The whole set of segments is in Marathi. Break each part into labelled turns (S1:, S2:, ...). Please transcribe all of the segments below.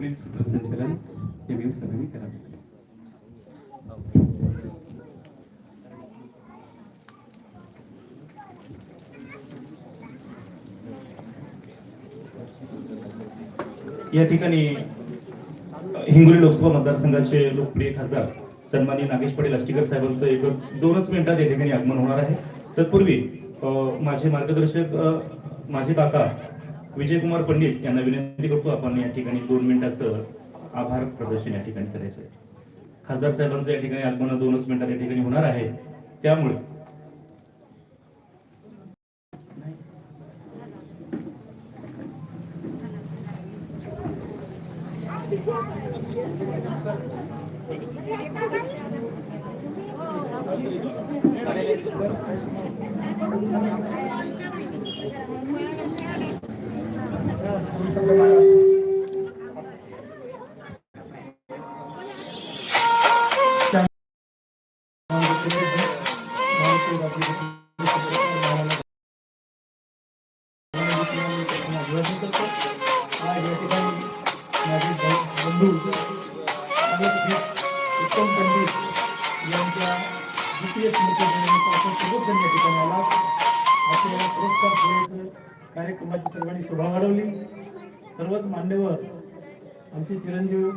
S1: पुढील सूत्रसंचालन हे व्ह्यू सरांनी करावे या ठिकाणी हिंगोली लोकसभा मतदारसंघाचे लोकप्रिय खासदार सन्माननीय नागेश पटेल अष्टीकर साहेबांचं एक दोनच मिनिटात या ठिकाणी आगमन होणार आहे. तत्पूर्वी माझे मार्गदर्शक माझे काका विजयकुमार पंडित यांना विनंती करतो आपण या ठिकाणी दोन मिनिटाचं आभार प्रदर्शन या ठिकाणी करायचं आहे. खासदार साहेबांचं या ठिकाणी आगमन दोनच मिनिटात या ठिकाणी होणार आहे. त्यामुळे
S2: आज या ठिकाणी माझे भाऊ- बंधू उत्तम पंडित यांच्या द्वितीय स्मृतीनिमित्त आपण सर्वजण या ठिकाणी आला आजच्या या पुरस्कार सोहळ्याचं कार्यक्रमाची सर्वांनी शोभा वाढवली सर्वच मान्यवर आमचे चिरंजीव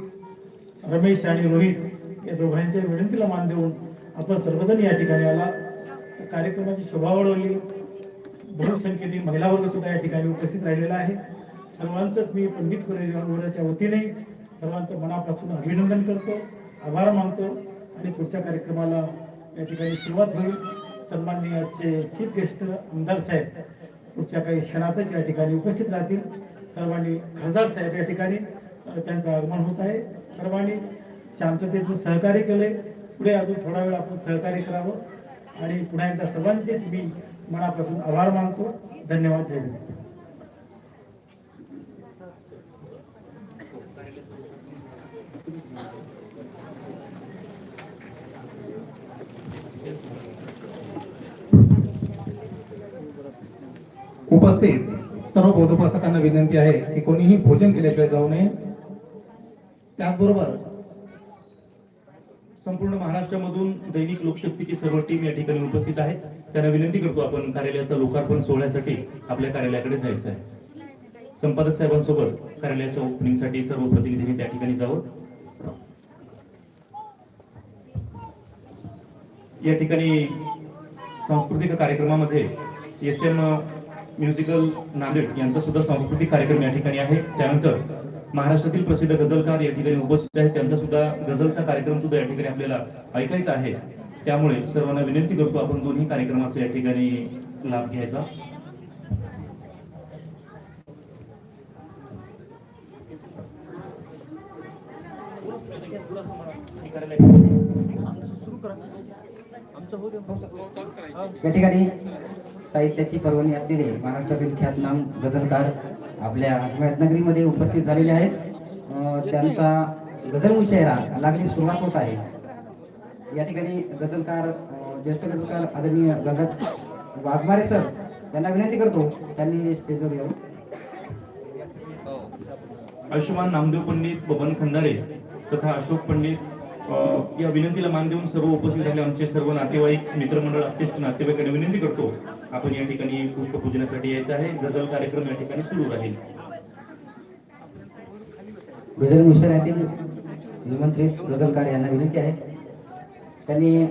S2: रमेश आणि रोहित या दोघांच्या विनंतीला मान देऊन आपण सर्वजण या ठिकाणी आला. त्या कार्यक्रमाची शोभा वाढवली. बहुसंख्येने महिला वर्ग सुद्धा या ठिकाणी उपस्थित राहिलेला आहे. सर्वांचंच मी पंडित परिवाराच्या वतीने सर्वांचं मनापासून अभिनंदन करतो आभार मानतो आणि पुढच्या कार्यक्रमाला या ठिकाणी सुरुवात होईल. सन्माननीय चीफ गेस्ट आमदार साहेब पुढच्या काही क्षणातच या ठिकाणी उपस्थित राहतील. सर्वांनी खासदार साहेब या ठिकाणी त्यांचं आगमन होत आहे. सर्वांनी शांततेचं सहकार्य केले पुढे अजून थोडा वेळ आपण सहकार्य करावं. आणि पुन्हा एकदा सर्वांचेच मी मनापासून आभार मानतो. धन्यवाद. जय
S3: उपस्थित सर्व बौद्धोपासकांना विनंती आहे की कोणीही भोजन केल्याशिवाय जाऊ नये. त्याचबरोबर
S1: संपूर्ण महाराष्ट्रामधून दैनिक लोकशक्तीची सर्व टीम या ठिकाणी उपस्थित आहे. त्यांना विनंती करतो आपण कार्यालयाचा लोकार्पण सोहळ्यासाठी आपल्या कार्यालयाकडे जायचं आहे. संपादक साहेबांसोबत कार्यालयाच्या ओपनिंगसाठी सर्व प्रतिनिधींनी त्या ठिकाणी जावं. या ठिकाणी सांस्कृतिक कार्यक्रमामध्ये एस एम म्युझिकल नांदेड यांचा सुद्धा सांस्कृतिक कार्यक्रम या ठिकाणी आहे. त्यानंतर महाराष्ट्रातील प्रसिद्ध गझलकार या ठिकाणी उपस्थित आहेत. त्यांचा सुद्धा गझलचा कार्यक्रम सुद्धा या ठिकाणी आपल्याला ऐकायचा आहे. त्यामुळे सर्वांना विनंती करतो आपण दोन्ही कार्यक्रमाचा या ठिकाणी लाभ घ्यायचा.
S4: या ठिकाणी साहित्याची पर्वणी असलेले महाराष्ट्रातील ख्यातनाम गझलकार आपल्या रत्नागिरीमध्ये उपस्थित झालेले आहेत. त्यांचा गझल मुशायरा लागली सुरुवात होत आहे. या ठिकाणी गझलकार ज्येष्ठ गझलकार आदरणीय गंगत वाघमारे सर त्यांना विनंती करतो त्यांनी स्टेजवर येऊन.
S1: आयुष्यमान नामदेव पंडित बबन खंदारे तथा अशोक पंडित या विनंतीला मान देऊन सर्व उपस्थित झाले आमचे सर्व नातेवाईक मित्रमंडळ अत्यष्ट नातेवाईकांना विनंती करतो. आपण या ठिकाणी पुष्पपूजनासाठी यायचं आहे. गझल कार्यक्रम या ठिकाणी सुरू राहील.
S4: गझल मिश्रातील निमंत्रित गझलकार यांना विनंती आहे. त्यांनी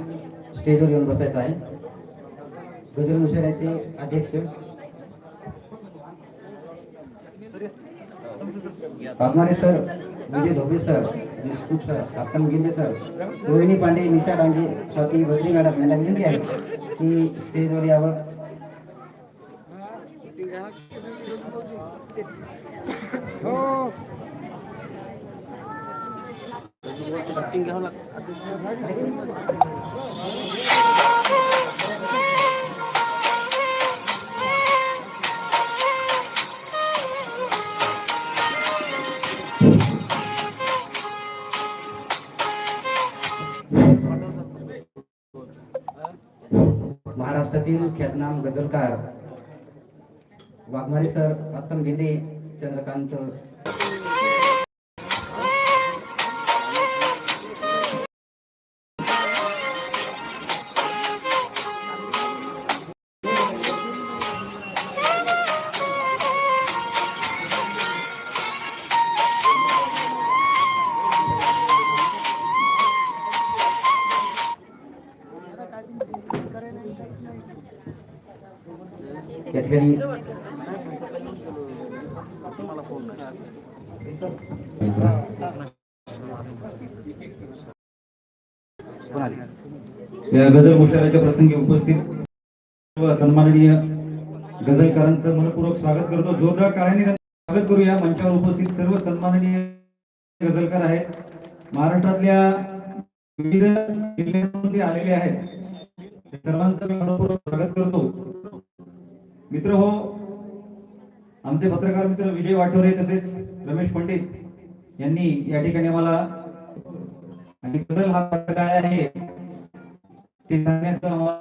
S4: स्टेजवर येऊन बसायचं आहे. गझल मिश्राचे अध्यक्ष. Waghmare sir Vijay Dhobe sir Deshmukh sir Ginde sir, Rohini Pande, Nisha Dange Swati Badri madam यांना विनंती आहे की स्टेजवर यावं महाराष्ट्रातील ख्यातनाम गजलकार वाघमारे सर अत्तम गिंडे चंद्रकांत. ठिकाणी
S5: या गझल प्रसंगी उपस्थित सन्माननीय गझलकारांचं मनपूर्वक स्वागत करतो. जोरदार टाळ्यांनी स्वागत करूया. मंचावर उपस्थित सर्व सन्माननीय गजलकार आहेत. महाराष्ट्रातल्या विविध जिल्ह्यांमध्ये ते आलेले आहेत. सर्वांचं मी मनपूर्वक स्वागत करतो. मित्र हो आमचे पत्रकार मित्र विजय वाठोरे तसेच रमेश पंडित यांनी या ठिकाणी आम्हाला आणि बदल हा काय आहे ते सांगण्याचं